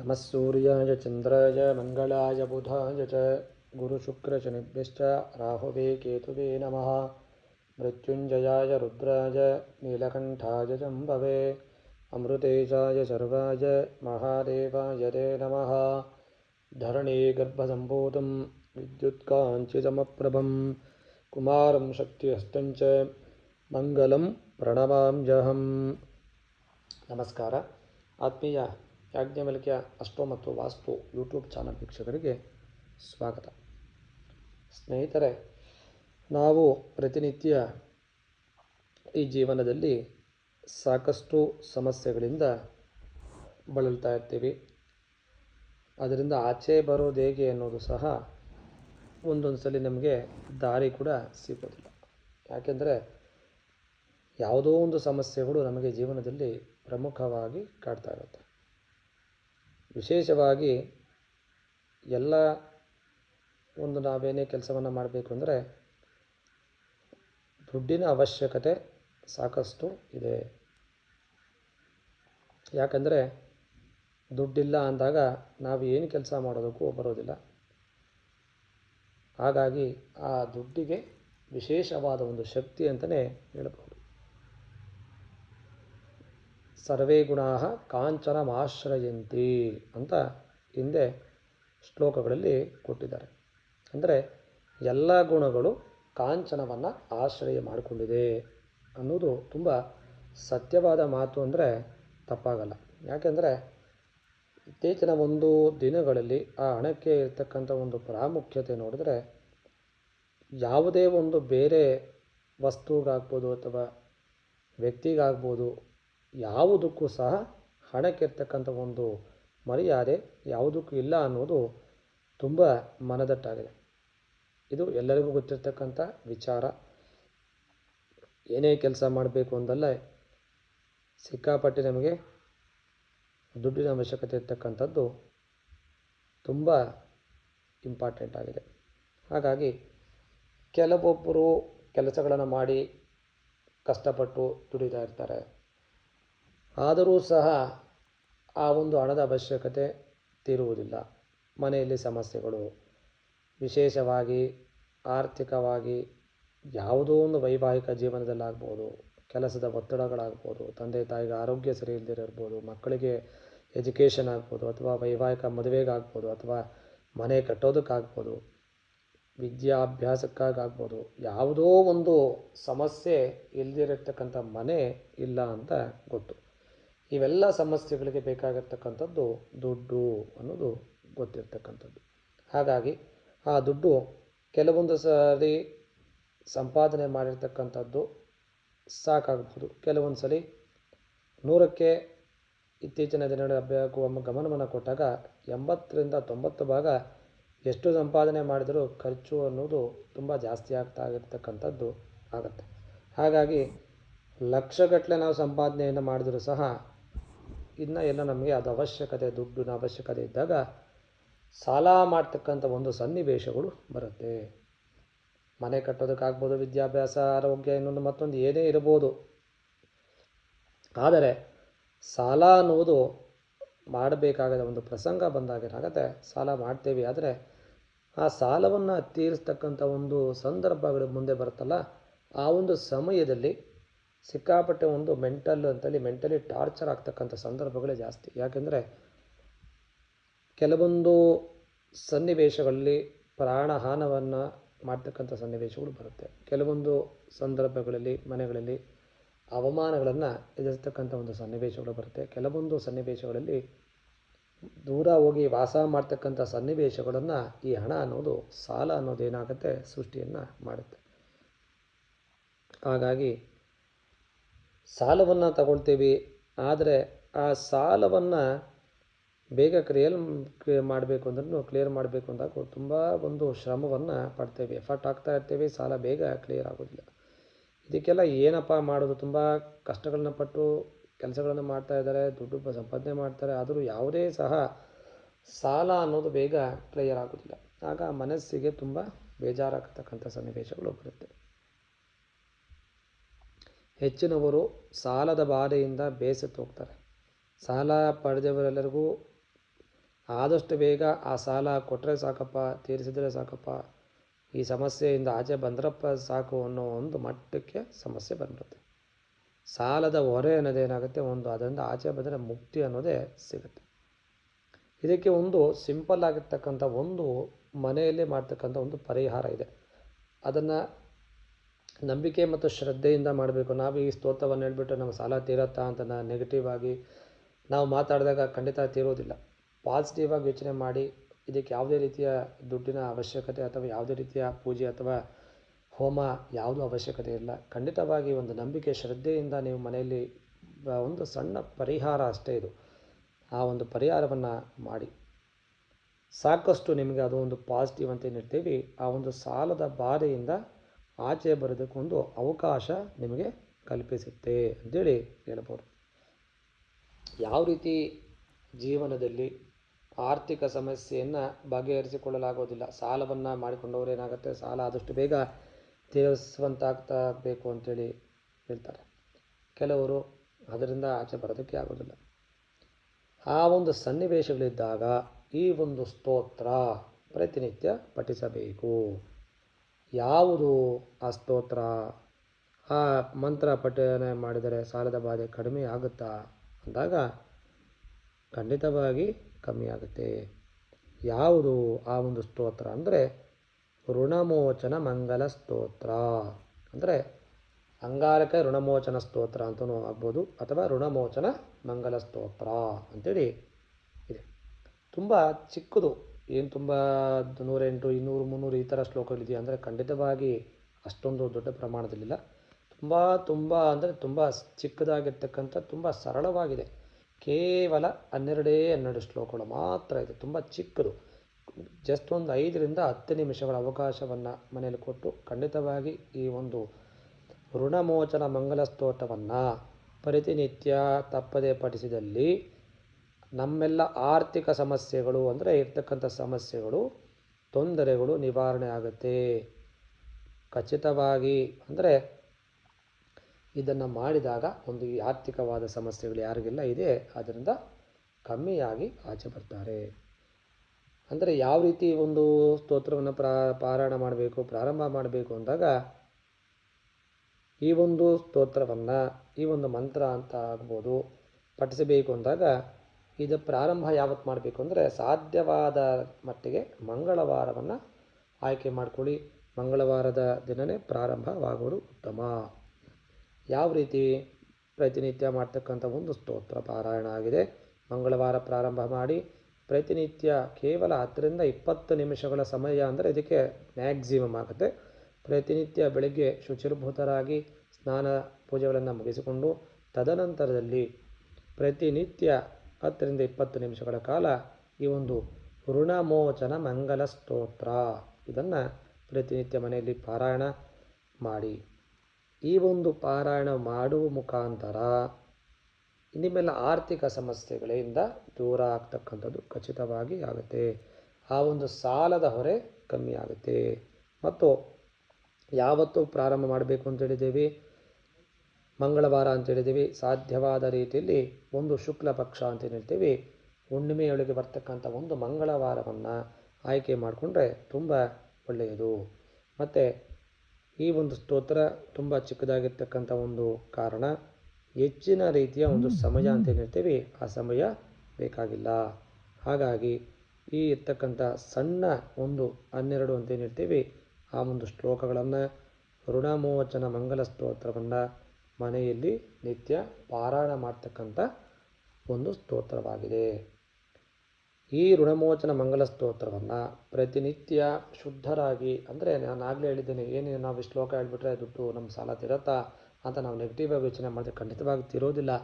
नम सूर्याय चन्द्राय मंगलाय बुधाय च गुरुशुक्रशनिभ्यश्च राहुवे केतुवे नमः। मृत्युञ्जयाय रुद्राय नीलकण्ठाय जम्भवे अमृतेशाय सर्वाय महादेवाय ते नमः। धरणीगर्भसम्भूतं विद्युत्काञ्चितमप्रभं कुमारं शक्तिहस्तञ्च मङ्गलं प्रणमाम्यहं नमस्कार। आत्मीय ಯಾಜ್ಞವಲ್ಕ್ಯ ಅಷ್ಟೋ ಮತ್ತು ವಾಸ್ತು ಯೂಟ್ಯೂಬ್ ಚಾನಲ್ ವೀಕ್ಷಕರಿಗೆ ಸ್ವಾಗತ. ಸ್ನೇಹಿತರೆ, ನಾವು ಪ್ರತಿನಿತ್ಯ ಈ ಜೀವನದಲ್ಲಿ ಸಾಕಷ್ಟು ಸಮಸ್ಯೆಗಳಿಂದ ಬಳಲ್ತಾ ಇರ್ತೀವಿ. ಅದರಿಂದ ಆಚೆ ಬರೋದು ಹೇಗೆ ಅನ್ನೋದು ಸಹ ಒಂದೊಂದು ಸಲ ನಮಗೆ ದಾರಿ ಕೂಡ ಸಿಗೋದಿಲ್ಲ. ಯಾಕೆಂದರೆ ಯಾವುದೋ ಒಂದು ಸಮಸ್ಯೆಗಳು ನಮಗೆ ಜೀವನದಲ್ಲಿ ಪ್ರಮುಖವಾಗಿ ಕಾಡ್ತಾ ಇರುತ್ತೆ. ವಿಶೇಷವಾಗಿ ಎಲ್ಲ ಒಂದು ನಾವೇನೇ ಕೆಲಸವನ್ನು ಮಾಡಬೇಕು ಅಂದರೆ ದುಡ್ಡಿನ ಅವಶ್ಯಕತೆ ಸಾಕಷ್ಟು ಇದೆ. ಯಾಕಂದರೆ ದುಡ್ಡಿಲ್ಲ ಅಂದಾಗ ನಾವು ಏನು ಕೆಲಸ ಮಾಡೋದಕ್ಕೂ ಬರೋದಿಲ್ಲ. ಹಾಗಾಗಿ ಆ ದುಡ್ಡಿಗೆ ವಿಶೇಷವಾದ ಒಂದು ಶಕ್ತಿ ಅಂತಲೇ ಹೇಳಬಹುದು. ಸರ್ವೇ ಗುಣಾ ಕಾಂಚನಮಾಶ್ರಯಂತಿ ಅಂತ ಹಿಂದೆ ಶ್ಲೋಕಗಳಲ್ಲಿ ಕೊಟ್ಟಿದ್ದಾರೆ. ಅಂದರೆ ಎಲ್ಲ ಗುಣಗಳು ಕಾಂಚನವನ್ನು ಆಶ್ರಯ ಮಾಡಿಕೊಂಡಿದೆ ಅನ್ನೋದು ತುಂಬ ಸತ್ಯವಾದ ಮಾತು ಅಂದರೆ ತಪ್ಪಾಗಲ್ಲ. ಯಾಕೆಂದರೆ ಇತ್ತೀಚಿನ ಒಂದು ದಿನಗಳಲ್ಲಿ ಆ ಹಣಕ್ಕೆ ಇರ್ತಕ್ಕಂಥ ಒಂದು ಪ್ರಾಮುಖ್ಯತೆ ನೋಡಿದ್ರೆ ಯಾವುದೇ ಒಂದು ಬೇರೆ ವಸ್ತುಗಾಗ್ಬೋದು ಅಥವಾ ವ್ಯಕ್ತಿಗಾಗ್ಬೋದು ಯಾವುದಕ್ಕೂ ಸಹ ಹಣಕ್ಕಿರ್ತಕ್ಕಂಥ ಒಂದು ಮರ್ಯಾದೆ ಯಾವುದಕ್ಕೂ ಇಲ್ಲ ಅನ್ನೋದು ತುಂಬ ಮನದಟ್ಟಾಗಿದೆ. ಇದು ಎಲ್ಲರಿಗೂ ಗೊತ್ತಿರ್ತಕ್ಕಂಥ ವಿಚಾರ. ಏನೇ ಕೆಲಸ ಮಾಡಬೇಕು ಅಂದಲ್ಲ ಸಿಕ್ಕಾಪಟ್ಟೆ ನಮಗೆ ದುಡ್ಡಿನ ಅವಶ್ಯಕತೆ ಇರ್ತಕ್ಕಂಥದ್ದು ತುಂಬ ಇಂಪಾರ್ಟೆಂಟ್ ಆಗಿದೆ. ಹಾಗಾಗಿ ಕೆಲವೊಬ್ಬರು ಕೆಲಸಗಳನ್ನು ಮಾಡಿ ಕಷ್ಟಪಟ್ಟು ದುಡಿತಾ ಇರ್ತಾರೆ. ಆದರೂ ಸಹ ಆ ಒಂದು ಹಣದ ಅವಶ್ಯಕತೆ ತೀರುವುದಿಲ್ಲ. ಮನೆಯಲ್ಲಿ ಸಮಸ್ಯೆಗಳು, ವಿಶೇಷವಾಗಿ ಆರ್ಥಿಕವಾಗಿ ಯಾವುದೋ ಒಂದು ವೈವಾಹಿಕ ಜೀವನದಲ್ಲಾಗ್ಬೋದು, ಕೆಲಸದ ಒತ್ತಡಗಳಾಗ್ಬೋದು, ತಂದೆ ತಾಯಿಗೆ ಆರೋಗ್ಯ ಸರಿ ಇಲ್ದಿರಬಹುದು ಮಕ್ಕಳಿಗೆ ಎಜುಕೇಷನ್ ಆಗ್ಬೋದು, ಅಥವಾ ವೈವಾಹಿಕ ಮದುವೆಗಾಗ್ಬೋದು, ಅಥವಾ ಮನೆ ಕಟ್ಟೋದಕ್ಕಾಗ್ಬೋದು, ವಿದ್ಯಾಭ್ಯಾಸಕ್ಕಾಗ್ಬೋದು, ಯಾವುದೋ ಒಂದು ಸಮಸ್ಯೆ ಇಲ್ಲದಿರತಕ್ಕಂಥ ಮನೆ ಇಲ್ಲ ಅಂತ ಗೊತ್ತು. ಇವೆಲ್ಲ ಸಮಸ್ಯೆಗಳಿಗೆ ಬೇಕಾಗಿರ್ತಕ್ಕಂಥದ್ದು ದುಡ್ಡು ಅನ್ನೋದು ಗೊತ್ತಿರ್ತಕ್ಕಂಥದ್ದು. ಹಾಗಾಗಿ ಆ ದುಡ್ಡು ಕೆಲವೊಂದು ಸಾರಿ ಸಂಪಾದನೆ ಮಾಡಿರ್ತಕ್ಕಂಥದ್ದು ಸಾಕಾಗಬಹುದು ಕೆಲವೊಂದು ಸಲ ನೂರಕ್ಕೆ ಇತ್ತೀಚಿನ ದಿನಗಳ ಗಮನವನ್ನು ಕೊಟ್ಟಾಗ ಎಂಬತ್ತರಿಂದ ತೊಂಬತ್ತು ಭಾಗ ಎಷ್ಟು ಸಂಪಾದನೆ ಮಾಡಿದರೂ ಖರ್ಚು ಅನ್ನೋದು ತುಂಬ ಜಾಸ್ತಿ ಆಗ್ತಾ ಆಗಿರ್ತಕ್ಕಂಥದ್ದು ಆಗುತ್ತೆ. ಹಾಗಾಗಿ ಲಕ್ಷಗಟ್ಟಲೆ ನಾವು ಸಂಪಾದನೆಯನ್ನು ಮಾಡಿದರೂ ಸಹ ಇನ್ನು ಎಲ್ಲ ನಮಗೆ ಅದು ಅವಶ್ಯಕತೆ, ದುಡ್ಡಿನ ಅವಶ್ಯಕತೆ ಇದ್ದಾಗ ಸಾಲ ಮಾಡ್ತಕ್ಕಂಥ ಒಂದು ಸನ್ನಿವೇಶಗಳು ಬರುತ್ತೆ. ಮನೆ ಕಟ್ಟೋದಕ್ಕಾಗ್ಬೋದು, ವಿದ್ಯಾಭ್ಯಾಸ, ಆರೋಗ್ಯ ಇನ್ನೊಂದು ಮತ್ತೊಂದು ಏನೇ ಇರ್ಬೋದು. ಆದರೆ ಸಾಲ ಅನ್ನುವುದು ಮಾಡಬೇಕಾಗದ ಒಂದು ಪ್ರಸಂಗ ಬಂದಾಗ ಏನಾಗುತ್ತೆ? ಸಾಲ ಮಾಡ್ತೇವೆ ಆದರೆ ಆ ಸಾಲವನ್ನು ತೀರಿಸ್ತಕ್ಕಂಥ ಒಂದು ಸಂದರ್ಭಗಳು ಮುಂದೆ ಬರುತ್ತಲ್ಲ? ಆ ಒಂದು ಸಮಯದಲ್ಲಿ ಸಿಕ್ಕಾಪಟ್ಟೆ ಒಂದು ಮೆಂಟಲ್ ಅಂತಲ್ಲಿ ಮೆಂಟಲಿ ಟಾರ್ಚರ್ ಆಗ್ತಕ್ಕಂಥ ಸಂದರ್ಭಗಳೇ ಜಾಸ್ತಿ. ಯಾಕೆಂದರೆ ಕೆಲವೊಂದು ಸನ್ನಿವೇಶಗಳಲ್ಲಿ ಪ್ರಾಣಹಾನವನ್ನು ಮಾಡ್ತಕ್ಕಂಥ ಸನ್ನಿವೇಶಗಳು ಬರುತ್ತೆ. ಕೆಲವೊಂದು ಸಂದರ್ಭಗಳಲ್ಲಿ, ಮನೆಗಳಲ್ಲಿ ಅವಮಾನಗಳನ್ನು ಎದುರಿಸ್ತಕ್ಕಂಥ ಒಂದು ಸನ್ನಿವೇಶಗಳು ಬರುತ್ತೆ. ಕೆಲವೊಂದು ಸನ್ನಿವೇಶಗಳಲ್ಲಿ ದೂರ ಹೋಗಿ ವಾಸ ಮಾಡ್ತಕ್ಕಂಥ ಸನ್ನಿವೇಶಗಳನ್ನು ಈ ಹಣ ಅನ್ನೋದು, ಸಾಲ ಅನ್ನೋದೇನಾಗುತ್ತೆ ಸೃಷ್ಟಿಯನ್ನು ಮಾಡುತ್ತೆ. ಹಾಗಾಗಿ ಸಾಲವನ್ನು ತಗೊಳ್ತೀವಿ. ಆದರೆ ಆ ಸಾಲವನ್ನು ಬೇಗ ಕ್ಲಿಯರ್ ಮಾಡಬೇಕು ಅಂದ್ರೂ ಕ್ಲಿಯರ್ ಮಾಡಬೇಕು ಅಂದಾಗ ತುಂಬ ಒಂದು ಶ್ರಮವನ್ನು ಪಡ್ತೇವೆ. ಎಫರ್ಟ್ ಆಗ್ತಾ ಇರ್ತೀವಿ, ಸಾಲ ಬೇಗ ಕ್ಲಿಯರ್ ಆಗೋದಿಲ್ಲ. ಇದಕ್ಕೆಲ್ಲ ಏನಪ್ಪ ಮಾಡೋದು? ತುಂಬ ಕಷ್ಟಗಳನ್ನ ಪಟ್ಟು ಕೆಲಸಗಳನ್ನು ಮಾಡ್ತಾ ಇದ್ದಾರೆ, ದುಡ್ಡು ಸಂಪಾದನೆ ಮಾಡ್ತಾರೆ, ಆದರೂ ಯಾವುದೇ ಸಹ ಸಾಲ ಅನ್ನೋದು ಬೇಗ ಕ್ಲಿಯರ್ ಆಗೋದಿಲ್ಲ. ಆಗ ಮನಸ್ಸಿಗೆ ತುಂಬ ಬೇಜಾರಾಗತಕ್ಕಂಥ ಸನ್ನಿವೇಶಗಳು ಬರುತ್ತೆ. ಹೆಚ್ಚಿನವರು ಸಾಲದ ಬಾಧೆಯಿಂದ ಬೇಸತ್ತು ಹೋಗ್ತಾರೆ. ಸಾಲ ಪಡೆದವರೆಲ್ಲರಿಗೂ ಆದಷ್ಟು ಬೇಗ ಆ ಸಾಲ ಕೊಟ್ಟರೆ ಸಾಕಪ್ಪ, ತೀರಿಸಿದರೆ ಸಾಕಪ್ಪ, ಈ ಸಮಸ್ಯೆಯಿಂದ ಆಚೆ ಬಂದ್ರಪ್ಪ ಸಾಕು ಅನ್ನೋ ಒಂದು ಮಟ್ಟಕ್ಕೆ ಸಮಸ್ಯೆ ಬಂದ್ಬಿಡುತ್ತೆ ಸಾಲದ ಹೊರೆ ಅನ್ನೋದೇನಾಗುತ್ತೆ ಒಂದು ಅದರಿಂದ ಆಚೆ ಬಂದರೆ ಮುಕ್ತಿ ಅನ್ನೋದೇ ಸಿಗುತ್ತೆ. ಇದಕ್ಕೆ ಒಂದು ಸಿಂಪಲ್ ಆಗಿರ್ತಕ್ಕಂಥ ಒಂದು ಮನೆಯಲ್ಲೇ ಮಾಡ್ತಕ್ಕಂಥ ಒಂದು ಪರಿಹಾರ ಇದೆ. ಅದನ್ನು ನಂಬಿಕೆ ಮತ್ತು ಶ್ರದ್ಧೆಯಿಂದ ಮಾಡಬೇಕು. ನಾವು ಈ ಸ್ತೋತ್ರವನ್ನು ಹೇಳ್ಬಿಟ್ಟು ನಮ್ಮ ಸಾಲ ತೀರತ್ತಾ ಅಂತ ನೆಗೆಟಿವ್ ಆಗಿ ನಾವು ಮಾತಾಡಿದಾಗ ಖಂಡಿತ ತೀರೋದಿಲ್ಲ ಪಾಸಿಟಿವ್ ಆಗಿ ಯೋಚನೆ ಮಾಡಿ, ಇದಕ್ಕೆ ಯಾವುದೇ ರೀತಿಯ ದುಡ್ಡಿನ ಅವಶ್ಯಕತೆ ಅಥವಾ ಯಾವುದೇ ರೀತಿಯ ಪೂಜೆ ಅಥವಾ ಹೋಮ ಯಾವುದೂ ಅವಶ್ಯಕತೆ ಇಲ್ಲ. ಖಂಡಿತವಾಗಿ ಒಂದು ನಂಬಿಕೆ, ಶ್ರದ್ಧೆಯಿಂದ ನೀವು ಮನೆಯಲ್ಲಿ ಒಂದು ಸಣ್ಣ ಪರಿಹಾರ ಅಷ್ಟೇ ಇದು. ಆ ಒಂದು ಪರಿಹಾರವನ್ನು ಮಾಡಿ. ಸಾಕಷ್ಟು ನಿಮಗೆ ಅದು ಒಂದು ಪಾಸಿಟಿವ್ ಅಂತ ಏನು ಆ ಒಂದು ಸಾಲದ ಬಾಧೆಯಿಂದ ಆಚೆ ಬರೋದಕ್ಕೊಂದು ಅವಕಾಶ ನಿಮಗೆ ಕಲ್ಪಿಸುತ್ತೆ ಅಂತೇಳಿ ಹೇಳ್ಬೋದು ಯಾವ ರೀತಿ ಜೀವನದಲ್ಲಿ ಆರ್ಥಿಕ ಸಮಸ್ಯೆಯನ್ನು ಬಗೆಹರಿಸಿಕೊಳ್ಳಲಾಗೋದಿಲ್ಲ, ಸಾಲವನ್ನು ಮಾಡಿಕೊಂಡವರು ಏನಾಗುತ್ತೆ, ಸಾಲ ಆದಷ್ಟು ಬೇಗ ತೀರಿಸುವಂತಾಗ್ತಾಗಬೇಕು ಅಂತೇಳಿ ಹೇಳ್ತಾರೆ. ಕೆಲವರು ಅದರಿಂದ ಆಚೆ ಬರೋದಕ್ಕೆ ಆಗೋದಿಲ್ಲ. ಆ ಒಂದು ಸನ್ನಿವೇಶಗಳಿದ್ದಾಗ ಈ ಒಂದು ಸ್ತೋತ್ರ ಪ್ರತಿನಿತ್ಯ ಪಠಿಸಬೇಕು. ಯಾವುದು ಆ ಸ್ತೋತ್ರ? ಆ ಮಂತ್ರ ಪಠನೆ ಮಾಡಿದರೆ ಸಾಲದ ಬಾಧೆ ಕಡಿಮೆ ಆಗುತ್ತಾ? ಅಂದಾಗ ಖಂಡಿತವಾಗಿ ಕಮ್ಮಿ ಆಗುತ್ತೆ. ಯಾವುದು ಆ ಒಂದು ಸ್ತೋತ್ರ ಅಂದರೆ ಋಣಮೋಚನ ಮಂಗಲ ಸ್ತೋತ್ರ. ಅಂದರೆ ಅಂಗಾರಕ ಋಣಮೋಚನ ಸ್ತೋತ್ರ ಅಂತಲೂ ಆಗ್ಬೋದು, ಅಥವಾ ಋಣಮೋಚನ ಮಂಗಲ ಸ್ತೋತ್ರ ಅಂತೇಳಿ ಇದೆ. ತುಂಬ ಚಿಕ್ಕದು ಏನು ತುಂಬ ನೂರೆಂಟು, ಇನ್ನೂರು, ಮುನ್ನೂರು ಈ ಥರ ಶ್ಲೋಕಗಳಿದೆಯಾ ಅಂದರೆ ಖಂಡಿತವಾಗಿ ಅಷ್ಟೊಂದು ದೊಡ್ಡ ಪ್ರಮಾಣದಲ್ಲಿಲ್ಲ. ತುಂಬ ತುಂಬ ಅಂದರೆ ತುಂಬ ಚಿಕ್ಕದಾಗಿರ್ತಕ್ಕಂಥ ತುಂಬ ಸರಳವಾಗಿದೆ. ಕೇವಲ ಹನ್ನೆರಡೇ ಹನ್ನೆರಡು ಶ್ಲೋಕಗಳು ಮಾತ್ರ ಇದೆ. ತುಂಬ ಚಿಕ್ಕದು. ಜಸ್ಟ್ ಒಂದು ಐದರಿಂದ ಹತ್ತು ನಿಮಿಷಗಳ ಅವಕಾಶವನ್ನು ಮನೆಯಲ್ಲಿ ಕೊಟ್ಟು ಖಂಡಿತವಾಗಿ ಈ ಒಂದು ಋಣಮೋಚನ ಮಂಗಲ ಸ್ತೋತ್ರವನ್ನು ಪ್ರತಿನಿತ್ಯ ತಪ್ಪದೇ ಪಠಿಸಿದಲ್ಲಿ ನಮ್ಮೆಲ್ಲ ಆರ್ಥಿಕ ಸಮಸ್ಯೆಗಳು ಅಂದರೆ ಇರ್ತಕ್ಕಂಥ ಸಮಸ್ಯೆಗಳು, ತೊಂದರೆಗಳು ನಿವಾರಣೆ ಆಗುತ್ತೆ. ಖಚಿತವಾಗಿ ಅಂದರೆ ಇದನ್ನು ಮಾಡಿದಾಗ ಒಂದು ಈ ಆರ್ಥಿಕವಾದ ಸಮಸ್ಯೆಗಳು ಯಾರಿಗೆಲ್ಲ ಇದೆ, ಅದರಿಂದ ಕಮ್ಮಿಯಾಗಿ ಆಚೆ ಬರ್ತಾರೆ. ಅಂದರೆ ಯಾವ ರೀತಿ ಒಂದು ಸ್ತೋತ್ರವನ್ನು ಪ್ರಾ, ಪಾರಾಯಣ ಮಾಡಬೇಕು, ಪ್ರಾರಂಭ ಮಾಡಬೇಕು ಅಂದಾಗ ಈ ಒಂದು ಸ್ತೋತ್ರವನ್ನು, ಈ ಒಂದು ಮಂತ್ರ ಅಂತ ಆಗ್ಬೋದು, ಪಠಿಸಬೇಕು ಅಂದಾಗ ಇದು ಪ್ರಾರಂಭ ಯಾವತ್ತು ಮಾಡಬೇಕು ಅಂದರೆ ಸಾಧ್ಯವಾದ ಮಟ್ಟಿಗೆ ಮಂಗಳವಾರವನ್ನು ಆಯ್ಕೆ ಮಾಡಿಕೊಳ್ಳಿ. ಮಂಗಳವಾರದ ದಿನವೇ ಪ್ರಾರಂಭವಾಗುವುದು ಉತ್ತಮ. ಯಾವ ರೀತಿ ಪ್ರತಿನಿತ್ಯ ಮಾಡ್ತಕ್ಕಂಥ ಒಂದು ಸ್ತೋತ್ರ ಪಾರಾಯಣ ಆಗಿದೆ. ಮಂಗಳವಾರ ಪ್ರಾರಂಭ ಮಾಡಿ ಪ್ರತಿನಿತ್ಯ ಕೇವಲ ಹತ್ತರಿಂದ ಇಪ್ಪತ್ತು ನಿಮಿಷಗಳ ಸಮಯ ಅಂದರೆ ಇದಕ್ಕೆ ಮ್ಯಾಕ್ಸಿಮಮ್ ಆಗುತ್ತೆ. ಪ್ರತಿನಿತ್ಯ ಬೆಳಗ್ಗೆ ಶುಚಿರ್ಭೂತರಾಗಿ ಸ್ನಾನ ಪೂಜೆಗಳನ್ನು ಮುಗಿಸಿಕೊಂಡು ತದನಂತರದಲ್ಲಿ ಪ್ರತಿನಿತ್ಯ ಹತ್ತರಿಂದ ಇಪ್ಪತ್ತು ನಿಮಿಷಗಳ ಕಾಲ ಈ ಒಂದು ಋಣಮೋಚನ ಮಂಗಲ ಸ್ತೋತ್ರ. ಇದನ್ನು ಪ್ರತಿನಿತ್ಯ ಮನೆಯಲ್ಲಿ ಪಾರಾಯಣ ಮಾಡಿ. ಈ ಒಂದು ಪಾರಾಯಣ ಮಾಡುವ ಮುಖಾಂತರ ನಿಮ್ಮೆಲ್ಲ ಆರ್ಥಿಕ ಸಮಸ್ಯೆಗಳಿಂದ ದೂರ ಆಗ್ತಕ್ಕಂಥದ್ದು ಖಚಿತವಾಗಿ ಆಗುತ್ತೆ. ಆ ಒಂದು ಸಾಲದ ಹೊರೆ ಕಮ್ಮಿ ಆಗುತ್ತೆ. ಮತ್ತು ಯಾವತ್ತು ಪ್ರಾರಂಭ ಮಾಡಬೇಕು ಅಂತ ಹೇಳಿದ್ದೀವಿ. ಮಂಗಳವಾರ ಅಂತ ಹೇಳಿದ್ದೀವಿ. ಸಾಧ್ಯವಾದ ರೀತಿಯಲ್ಲಿ ಒಂದು ಶುಕ್ಲ ಪಕ್ಷ ಅಂತ ಹೇಳ್ತೀವಿ. ಹುಣ್ಣಿಮೆಯೊಳಗೆ ಬರ್ತಕ್ಕಂಥ ಒಂದು ಮಂಗಳವಾರವನ್ನು ಆಯ್ಕೆ ಮಾಡಿಕೊಂಡ್ರೆ ತುಂಬ ಒಳ್ಳೆಯದು. ಮತ್ತು ಈ ಒಂದು ಸ್ತೋತ್ರ ತುಂಬ ಚಿಕ್ಕದಾಗಿರ್ತಕ್ಕಂಥ ಒಂದು ಕಾರಣ ಹೆಚ್ಚಿನ ರೀತಿಯ ಒಂದು ಸಮಯ ಅಂತ ಹೇಳ್ತೀವಿ. ಆ ಸಮಯ ಬೇಕಾಗಿಲ್ಲ. ಹಾಗಾಗಿ ಈ ಇರ್ತಕ್ಕಂಥ ಸಣ್ಣ ಒಂದು ಹನ್ನೆರಡು ಅಂತ ಹೇಳ್ತೀವಿ. ಆ ಒಂದು ಶ್ಲೋಕಗಳನ್ನು ಋಣಮೋಚನ ಮಂಗಲ ಸ್ತೋತ್ರವನ್ನು ಮನೆಯಲ್ಲಿ ನಿತ್ಯ ಪಾರಾಯಣ ಮಾಡ್ತಕ್ಕಂಥ ಒಂದು ಸ್ತೋತ್ರವಾಗಿದೆ. ಈ ಋಣಮೋಚನ ಮಂಗಲ ಸ್ತೋತ್ರವನ್ನು ಪ್ರತಿನಿತ್ಯ ಶುದ್ಧರಾಗಿ, ಅಂದರೆ ನಾನು ಆಗಲೇ ಹೇಳಿದ್ದೇನೆ, ಏನು ನಾವು ಶ್ಲೋಕ ಹೇಳ್ಬಿಟ್ರೆ ದುಡ್ಡು ನಮ್ಮ ಸಾಲ ತಿರತ್ತಾ ಅಂತ ನಾವು ನೆಗೆಟಿವ್ ಆಗಿ ಯೋಚನೆ ಮಾಡಿದ್ರೆ ಖಂಡಿತವಾಗಿ ತಿರೋದಿಲ್ಲ.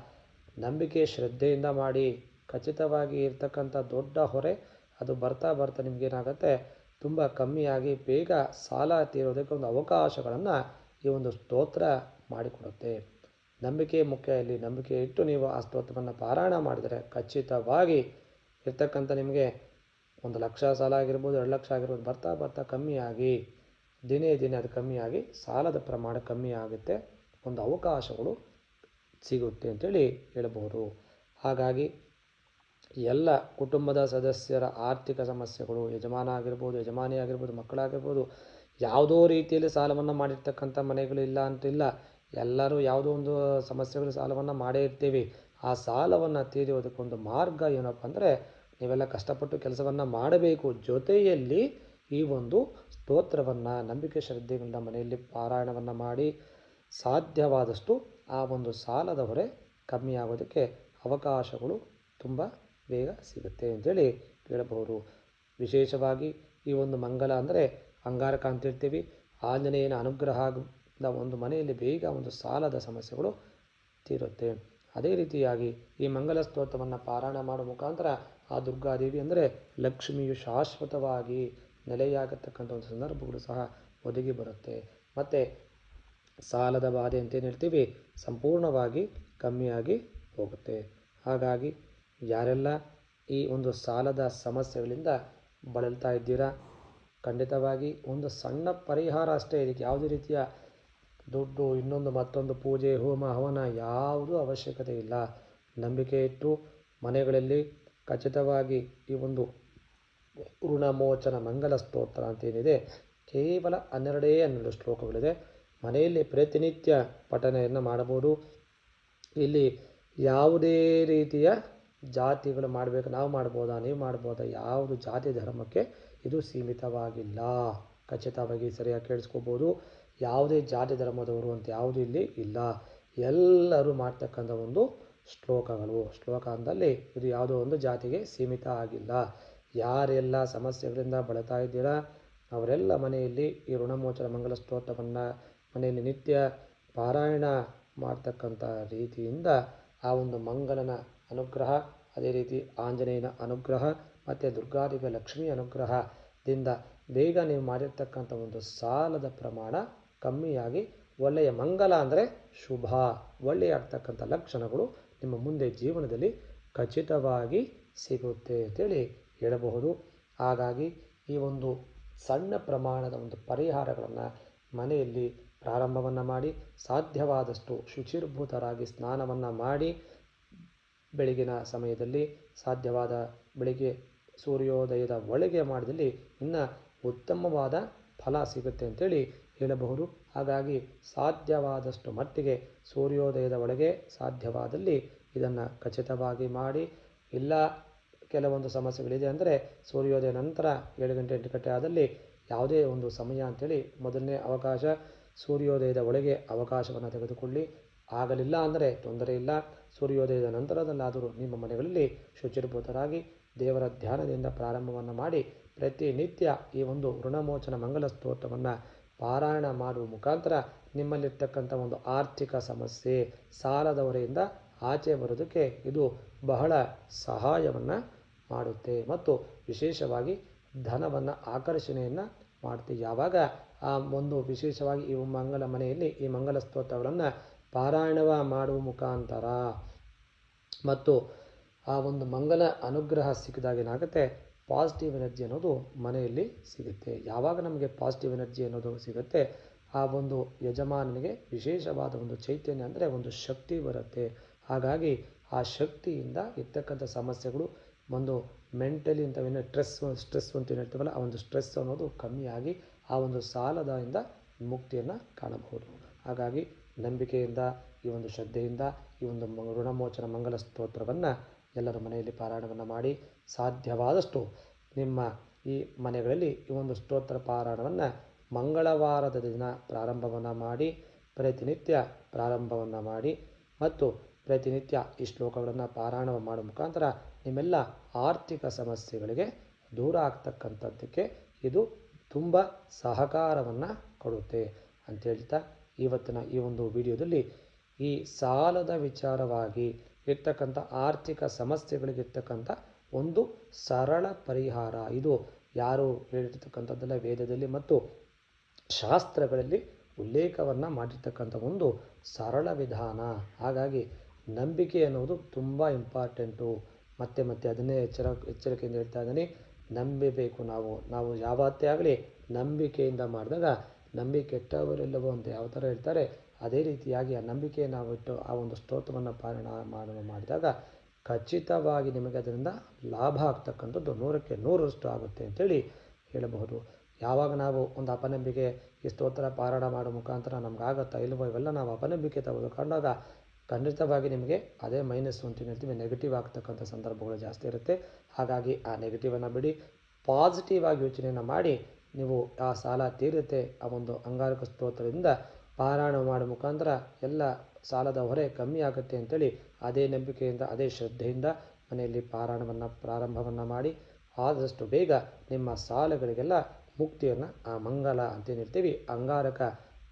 ನಂಬಿಕೆ, ಶ್ರದ್ಧೆಯಿಂದ ಮಾಡಿ, ಖಚಿತವಾಗಿ ಇರ್ತಕ್ಕಂಥ ದೊಡ್ಡ ಹೊರೆ, ಅದು ಬರ್ತಾ ಬರ್ತಾ ನಿಮಗೇನಾಗುತ್ತೆ? ತುಂಬ ಕಮ್ಮಿಯಾಗಿ ಬೇಗ ಸಾಲ ತೀರೋದಕ್ಕೆ ಒಂದು ಅವಕಾಶಗಳನ್ನು ಈ ಒಂದು ಸ್ತೋತ್ರ ಮಾಡಿಕೊಡುತ್ತೆ. ನಂಬಿಕೆ ಮುಖ್ಯ. ಇಲ್ಲಿ ನಂಬಿಕೆ ಇಟ್ಟು ನೀವು ಆ ಸ್ತೋತ್ರವನ್ನು ಪಾರಾಯಣ ಮಾಡಿದರೆ ಖಚಿತವಾಗಿ ಇರ್ತಕ್ಕಂಥ ನಿಮಗೆ ಒಂದು ಲಕ್ಷ ಸಾಲ ಆಗಿರ್ಬೋದು, ಎರಡು ಲಕ್ಷ ಆಗಿರ್ಬೋದು, ಬರ್ತಾ ಬರ್ತಾ ಕಮ್ಮಿಯಾಗಿ, ದಿನೇ ದಿನೇ ಅದು ಕಮ್ಮಿಯಾಗಿ, ಸಾಲದ ಪ್ರಮಾಣ ಕಮ್ಮಿ ಆಗುತ್ತೆ ಒಂದು ಅವಕಾಶಗಳು ಸಿಗುತ್ತೆ ಅಂತೇಳಿ ಹೇಳಬಹುದು. ಹಾಗಾಗಿ ಎಲ್ಲ ಕುಟುಂಬದ ಸದಸ್ಯರ ಆರ್ಥಿಕ ಸಮಸ್ಯೆಗಳು, ಯಜಮಾನ ಆಗಿರ್ಬೋದು, ಯಜಮಾನಿ ಆಗಿರ್ಬೋದು, ಮಕ್ಕಳಾಗಿರ್ಬೋದು, ಯಾವುದೋ ರೀತಿಯಲ್ಲಿ ಸಾಲವನ್ನು ಮಾಡಿರ್ತಕ್ಕಂಥ ಮನೆಗಳಿಲ್ಲ ಅಂತಿಲ್ಲ. ಎಲ್ಲರೂ ಯಾವುದೋ ಒಂದು ಸಮಸ್ಯೆಗಳು ಸಾಲವನ್ನು ಮಾಡೇ ಇರ್ತೀವಿ. ಆ ಸಾಲವನ್ನು ತೀರಿಯೋದಕ್ಕೊಂದು ಮಾರ್ಗ ಏನಪ್ಪ ಅಂದರೆ ನೀವೆಲ್ಲ ಕಷ್ಟಪಟ್ಟು ಕೆಲಸವನ್ನು ಮಾಡಬೇಕು. ಜೊತೆಯಲ್ಲಿ ಈ ಒಂದು ಸ್ತೋತ್ರವನ್ನು, ನಂಬಿಕೆ ಶ್ರದ್ಧೆಗಳಿಂದ ಮನೆಯಲ್ಲಿ ಪಾರಾಯಣವನ್ನು ಮಾಡಿ ಸಾಧ್ಯವಾದಷ್ಟು ಆ ಒಂದು ಸಾಲದ ಹೊರೆ ಕಮ್ಮಿ ಆಗೋದಕ್ಕೆ ಅವಕಾಶಗಳು ತುಂಬ ಬೇಗ ಸಿಗುತ್ತೆ ಅಂತೇಳಿ ಹೇಳಬಹುದು. ವಿಶೇಷವಾಗಿ ಈ ಒಂದು ಮಂಗಲ ಅಂದರೆ ಅಂಗಾರಕ ಅಂತಿರ್ತೀವಿ ಆಂಜನೇಯನ ಅನುಗ್ರಹದ ಒಂದು ಮನೆಯಲ್ಲಿ ಬೇಗ ಒಂದು ಸಾಲದ ಸಮಸ್ಯೆಗಳು ತೀರುತ್ತೆ. ಅದೇ ರೀತಿಯಾಗಿ ಈ ಮಂಗಲ ಸ್ತೋತ್ರವನ್ನು ಪಾರಾಯಣ ಮಾಡುವ ಮುಖಾಂತರ ಆ ದುರ್ಗಾದೇವಿ ಅಂದರೆ ಲಕ್ಷ್ಮಿಯು ಶಾಶ್ವತವಾಗಿ ನೆಲೆಯಾಗತಕ್ಕಂಥ ಒಂದು ಸಂದರ್ಭಗಳು ಸಹ ಒದಗಿ ಬರುತ್ತೆ. ಮತ್ತು ಸಾಲದ ಬಾಧೆ ಅಂತೇನು ಹೇಳ್ತೀವಿ? ಸಂಪೂರ್ಣವಾಗಿ ಕಮ್ಮಿಯಾಗಿ ಹೋಗುತ್ತೆ. ಹಾಗಾಗಿ ಯಾರೆಲ್ಲ ಈ ಒಂದು ಸಾಲದ ಸಮಸ್ಯೆಗಳಿಂದ ಬಳಲ್ತಾ ಇದ್ದೀರಾ? ಖಂಡಿತವಾಗಿ ಒಂದು ಸಣ್ಣ ಪರಿಹಾರ ಅಷ್ಟೇ. ಇದಕ್ಕೆ ಯಾವುದೇ ರೀತಿಯ ದುಡ್ಡು, ಇನ್ನೊಂದು ಮತ್ತೊಂದು ಪೂಜೆ, ಹೋಮ, ಹವನ ಯಾವುದೂ ಅವಶ್ಯಕತೆ ಇಲ್ಲ. ನಂಬಿಕೆ ಇಟ್ಟು ಮನೆಗಳಲ್ಲಿ ಖಚಿತವಾಗಿ ಈ ಒಂದು ಋಣಮೋಚನ ಮಂಗಲ ಸ್ತೋತ್ರ ಅಂತೇನಿದೆ. ಕೇವಲ ಹನ್ನೆರಡೇ ಹನ್ನೆರಡು ಶ್ಲೋಕಗಳಿದೆ. ಮನೆಯಲ್ಲಿ ಪ್ರತಿನಿತ್ಯ ಪಠನೆಯನ್ನು ಮಾಡಬಹುದು. ಇಲ್ಲಿ ಯಾವುದೇ ರೀತಿಯ ಜಾತಿಗಳು ಮಾಡಬೇಕು, ನಾವು ಮಾಡ್ಬೋದಾ, ನೀವು ಮಾಡ್ಬೋದಾ, ಯಾವುದು ಜಾತಿ ಧರ್ಮಕ್ಕೆ ಇದು ಸೀಮಿತವಾಗಿಲ್ಲ. ಖಚಿತವಾಗಿ ಸರಿಯಾಗಿ ಕೇಳಿಸ್ಕೋಬೋದು. ಯಾವುದೇ ಜಾತಿ ಧರ್ಮದವರು ಅಂತ ಯಾವುದು ಇಲ್ಲಿ ಇಲ್ಲ. ಎಲ್ಲರೂ ಮಾಡ್ತಕ್ಕಂಥ ಒಂದು ಶ್ಲೋಕಗಳು. ಶ್ಲೋಕ ಅಂದಲ್ಲಿ ಇದು ಯಾವುದೋ ಒಂದು ಜಾತಿಗೆ ಸೀಮಿತ ಆಗಿಲ್ಲ. ಯಾರೆಲ್ಲ ಸಮಸ್ಯೆಗಳಿಂದ ಬಳತಾ ಇದ್ದೀರಾ, ಅವರೆಲ್ಲ ಮನೆಯಲ್ಲಿ ಈ ಋಣಮೋಚನ ಮಂಗಲ ಸ್ತೋತ್ರವನ್ನು ಮನೆಯಲ್ಲಿ ನಿತ್ಯ ಪಾರಾಯಣ ಮಾಡ್ತಕ್ಕಂಥ ರೀತಿಯಿಂದ ಆ ಒಂದು ಮಂಗಲನ ಅನುಗ್ರಹ, ಅದೇ ರೀತಿ ಆಂಜನೇಯನ ಅನುಗ್ರಹ ಮತ್ತು ದುರ್ಗಾದೇವಿಯ ಲಕ್ಷ್ಮಿ ಅನುಗ್ರಹದಿಂದ ಬೇಗ ನೀವು ಮಾಡಿರ್ತಕ್ಕಂಥ ಒಂದು ಸಾಲದ ಪ್ರಮಾಣ ಕಮ್ಮಿಯಾಗಿ ಒಳ್ಳೆಯ ಮಂಗಲ ಅಂದರೆ ಶುಭ. ಒಳ್ಳೆಯ ಆಗ್ತಕ್ಕಂಥ ಲಕ್ಷಣಗಳು ನಿಮ್ಮ ಮುಂದೆ ಜೀವನದಲ್ಲಿ ಖಚಿತವಾಗಿ ಸಿಗುತ್ತೆ ಅಂತೇಳಿ ಹೇಳಬಹುದು. ಹಾಗಾಗಿ ಈ ಒಂದು ಸಣ್ಣ ಪ್ರಮಾಣದ ಒಂದು ಪರಿಹಾರಗಳನ್ನು ಮನೆಯಲ್ಲಿ ಪ್ರಾರಂಭವನ್ನು ಮಾಡಿ, ಸಾಧ್ಯವಾದಷ್ಟು ಶುಚಿರ್ಭೂತರಾಗಿ ಸ್ನಾನವನ್ನು ಮಾಡಿ, ಬೆಳಗಿನ ಸಮಯದಲ್ಲಿ ಸಾಧ್ಯವಾದ ಬೆಳಿಗ್ಗೆ ಸೂರ್ಯೋದಯದ ಒಳಗೆ ಮಾಡಿದಲ್ಲಿ ಇನ್ನು ಉತ್ತಮವಾದ ಫಲ ಸಿಗುತ್ತೆ ಅಂತೇಳಿ ಹೇಳಬಹುದು. ಹಾಗಾಗಿ ಸಾಧ್ಯವಾದಷ್ಟು ಮಟ್ಟಿಗೆ ಸೂರ್ಯೋದಯದ ಒಳಗೆ ಸಾಧ್ಯವಾದಲ್ಲಿ ಇದನ್ನು ಖಚಿತವಾಗಿ ಮಾಡಿ. ಇಲ್ಲ, ಕೆಲವೊಂದು ಸಮಸ್ಯೆಗಳಿದೆ ಅಂದರೆ ಸೂರ್ಯೋದಯ ನಂತರ ಏಳು ಗಂಟೆ ಎಂಟು ಗಂಟೆ ಆದಲ್ಲಿ ಯಾವುದೇ ಒಂದು ಸಮಯ ಅಂಥೇಳಿ ಮೊದಲನೇ ಅವಕಾಶ, ಸೂರ್ಯೋದಯದ ಒಳಗೆ ಅವಕಾಶವನ್ನು ತೆಗೆದುಕೊಳ್ಳಿ. ಆಗಲಿಲ್ಲ ಅಂದರೆ ತೊಂದರೆ ಇಲ್ಲ. ಸೂರ್ಯೋದಯದ ನಂತರದಲ್ಲಾದರೂ ನಿಮ್ಮ ಮನೆಗಳಲ್ಲಿ ಶುಚಿರ್ಭೂತರಾಗಿ ದೇವರ ಧ್ಯಾನದಿಂದ ಪ್ರಾರಂಭವನ್ನು ಮಾಡಿ ಪ್ರತಿನಿತ್ಯ ಈ ಒಂದು ಋಣಮೋಚನ ಮಂಗಲ ಸ್ತೋತ್ರವನ್ನು ಪಾರಾಯಣ ಮಾಡುವ ಮುಖಾಂತರ ನಿಮ್ಮಲ್ಲಿರ್ತಕ್ಕಂಥ ಒಂದು ಆರ್ಥಿಕ ಸಮಸ್ಯೆ ಸಾಲದ ಹೊರೆಯಿಂದ ಆಚೆ ಬರೋದಕ್ಕೆ ಇದು ಬಹಳ ಸಹಾಯವನ್ನು ಮಾಡುತ್ತೆ. ಮತ್ತು ವಿಶೇಷವಾಗಿ ಧನವನ್ನು ಆಕರ್ಷಣೆಯನ್ನು ಮಾಡುತ್ತೆ. ಯಾವಾಗ ಆ ಒಂದು ವಿಶೇಷವಾಗಿ ಈ ಮಂಗಲ ಮನೆಯಲ್ಲಿ ಈ ಮಂಗಲ ಸ್ತೋತ್ರಗಳನ್ನು ಪಾರಾಯಣವ ಮಾಡುವ ಮುಖಾಂತರ ಮತ್ತು ಆ ಒಂದು ಮಂಗಲ ಅನುಗ್ರಹ ಸಿಕ್ಕಿದಾಗ ಏನಾಗುತ್ತೆ? ಪಾಸಿಟಿವ್ ಎನರ್ಜಿ ಅನ್ನೋದು ಮನೆಯಲ್ಲಿ ಸಿಗುತ್ತೆ. ಯಾವಾಗ ನಮಗೆ ಪಾಸಿಟಿವ್ ಎನರ್ಜಿ ಅನ್ನೋದು ಸಿಗುತ್ತೆ, ಆ ಒಂದು ಯಜಮಾನನಿಗೆ ವಿಶೇಷವಾದ ಒಂದು ಚೈತನ್ಯ ಅಂದರೆ ಒಂದು ಶಕ್ತಿ ಬರುತ್ತೆ. ಹಾಗಾಗಿ ಆ ಶಕ್ತಿಯಿಂದ ಇರ್ತಕ್ಕಂಥ ಸಮಸ್ಯೆಗಳು ಒಂದು ಮೆಂಟಲಿ ಅಂತವೇನು ಸ್ಟ್ರೆಸ್ ಸ್ಟ್ರೆಸ್ ಅಂತ ಏನು ಹೇಳ್ತೀವಲ್ಲ, ಆ ಒಂದು ಸ್ಟ್ರೆಸ್ ಅನ್ನೋದು ಕಮ್ಮಿಯಾಗಿ ಆ ಒಂದು ಸಾಲದಿಂದ ಮುಕ್ತಿಯನ್ನು ಕಾಣಬಹುದು. ಹಾಗಾಗಿ ನಂಬಿಕೆಯಿಂದ, ಈ ಒಂದು ಶ್ರದ್ಧೆಯಿಂದ, ಈ ಒಂದು ಋಣಮೋಚನ ಮಂಗಲ ಸ್ತೋತ್ರವನ್ನು ಎಲ್ಲರ ಮನೆಯಲ್ಲಿ ಪಾರಾಯಣವನ್ನು ಮಾಡಿ ಸಾಧ್ಯವಾದಷ್ಟು ನಿಮ್ಮ ಈ ಮನೆಗಳಲ್ಲಿ ಈ ಒಂದು ಸ್ತೋತ್ರ ಪಾರಾಯಣವನ್ನು ಮಂಗಳವಾರದ ದಿನ ಪ್ರಾರಂಭವನ್ನು ಮಾಡಿ, ಪ್ರತಿನಿತ್ಯ ಪ್ರಾರಂಭವನ್ನು ಮಾಡಿ ಮತ್ತು ಪ್ರತಿನಿತ್ಯ ಈ ಶ್ಲೋಕಗಳನ್ನು ಪಾರಾಯಣ ಮಾಡುವ ಮುಖಾಂತರ ನಿಮ್ಮೆಲ್ಲ ಆರ್ಥಿಕ ಸಮಸ್ಯೆಗಳಿಗೆ ದೂರ ಆಗ್ತಕ್ಕಂಥದ್ದಕ್ಕೆ ಇದು ತುಂಬ ಸಹಕಾರವನ್ನು ಕೊಡುತ್ತೆ ಅಂತ ಹೇಳ್ತಾ ಇವತ್ತಿನ ಈ ಒಂದು ವಿಡಿಯೋದಲ್ಲಿ ಈ ಸಾಲದ ವಿಚಾರವಾಗಿ ಇರ್ತಕ್ಕಂಥ ಆರ್ಥಿಕ ಸಮಸ್ಯೆಗಳಿಗಿರ್ತಕ್ಕಂಥ ಒಂದು ಸರಳ ಪರಿಹಾರ. ಇದು ಯಾರು ಹೇಳಿರ್ತಕ್ಕಂಥದ್ದೆಲ್ಲ, ವೇದದಲ್ಲಿ ಮತ್ತು ಶಾಸ್ತ್ರಗಳಲ್ಲಿ ಉಲ್ಲೇಖವನ್ನು ಮಾಡಿರ್ತಕ್ಕಂಥ ಒಂದು ಸರಳ ವಿಧಾನ. ಹಾಗಾಗಿ ನಂಬಿಕೆ ಅನ್ನೋದು ತುಂಬ ಇಂಪಾರ್ಟೆಂಟು ಮತ್ತೆ ಮತ್ತೆ ಅದನ್ನೇ ಎಚ್ಚರ, ಎಚ್ಚರಿಕೆಯಿಂದ ಹೇಳ್ತಾ ಇದ್ದೀನಿ. ನಂಬಬೇಕು ನಾವು. ನಾವು ಯಾವತ್ತೇ ಆಗಲಿ ನಂಬಿಕೆಯಿಂದ ಮಾಡಿದಾಗ ನಂಬಿಕೆ ಕೆಟ್ಟವರೆಲ್ಲವೋ ಅಂತ ಯಾವ ಥರ ಹೇಳ್ತಾರೆ, ಅದೇ ರೀತಿಯಾಗಿ ಆ ನಂಬಿಕೆ ಇಟ್ಟು ಆ ಒಂದು ಸ್ತೋತ್ರವನ್ನು ಪಾರಾಯಣ ಮಾಡ ಮಾಡಿದಾಗ ಖಚಿತವಾಗಿ ನಿಮಗೆ ಅದರಿಂದ ಲಾಭ ಆಗ್ತಕ್ಕಂಥದ್ದು ನೂರಕ್ಕೆ ನೂರರಷ್ಟು ಆಗುತ್ತೆ ಅಂತೇಳಿ ಹೇಳಬಹುದು. ಯಾವಾಗ ನಾವು ಒಂದು ಅಪನಂಬಿಕೆ ಈ ಸ್ತೋತ್ರ ಪಾರಾಯಣ ಮಾಡೋ ಮುಖಾಂತರ ನಮಗಾಗತ್ತಾ ಇಲ್ಲವೋ ಇವೆಲ್ಲ ನಾವು ಅಪನಂಬಿಕೆ ತೆಗೆದುಕೊಂಡಾಗ ಖಂಡಿತವಾಗಿ ನಿಮಗೆ ಅದೇ ಮೈನಸ್ ಅಂತ ಹೇಳ್ತೀವಿ ನೆಗೆಟಿವ್ ಆಗ್ತಕ್ಕಂಥ ಸಂದರ್ಭಗಳು ಜಾಸ್ತಿ ಇರುತ್ತೆ. ಹಾಗಾಗಿ ಆ ನೆಗೆಟಿವನ್ನು ಬಿಡಿ ಪಾಸಿಟಿವ್ ಆಗಿ ಯೋಚನೆಯನ್ನು ಮಾಡಿ ನೀವು ಆ ಸಾಲ ತೀರುತ್ತೆ ಆ ಒಂದು ಅಂಗಾರಕ ಸ್ತೋತ್ರದಿಂದ ಪಾರಾಯಣ ಮಾಡೋ ಮುಖಾಂತರ ಎಲ್ಲ ಸಾಲದ ಹೊರೆ ಕಮ್ಮಿ ಆಗುತ್ತೆ ಅಂತೇಳಿ ಅದೇ ನಂಬಿಕೆಯಿಂದ, ಅದೇ ಶ್ರದ್ಧೆಯಿಂದ ಮನೆಯಲ್ಲಿ ಪಾರಾಯಣವನ್ನು, ಪ್ರಾರಂಭವನ್ನು ಮಾಡಿ ಆದಷ್ಟು ಬೇಗ ನಿಮ್ಮ ಸಾಲಗಳಿಗೆಲ್ಲ ಮುಕ್ತಿಯನ್ನು, ಆ ಮಂಗಲ ಅಂತೇನು ಇರ್ತೀವಿ ಅಂಗಾರಕ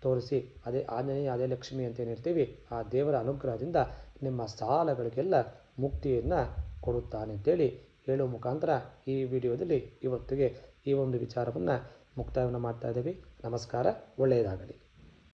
ತೋರಿಸಿ, ಅದೇ ಆಂಜನೇಯ, ಅದೇ ಲಕ್ಷ್ಮಿ ಅಂತೇನು ಇರ್ತೀವಿ ಆ ದೇವರ ಅನುಗ್ರಹದಿಂದ ನಿಮ್ಮ ಸಾಲಗಳಿಗೆಲ್ಲ ಮುಕ್ತಿಯನ್ನು ಕೊಡುತ್ತಾನೆ ಅಂತೇಳಿ ಹೇಳುವ ಮುಖಾಂತರ ಈ ವಿಡಿಯೋದಲ್ಲಿ ಇವತ್ತಿಗೆ ಈ ಒಂದು ವಿಚಾರವನ್ನು ಮುಕ್ತಾಯವನ್ನು ಮಾಡ್ತಾ ಇದ್ದೀವಿ. ನಮಸ್ಕಾರ ಒಳ್ಳೆಯದಾಗಲಿ.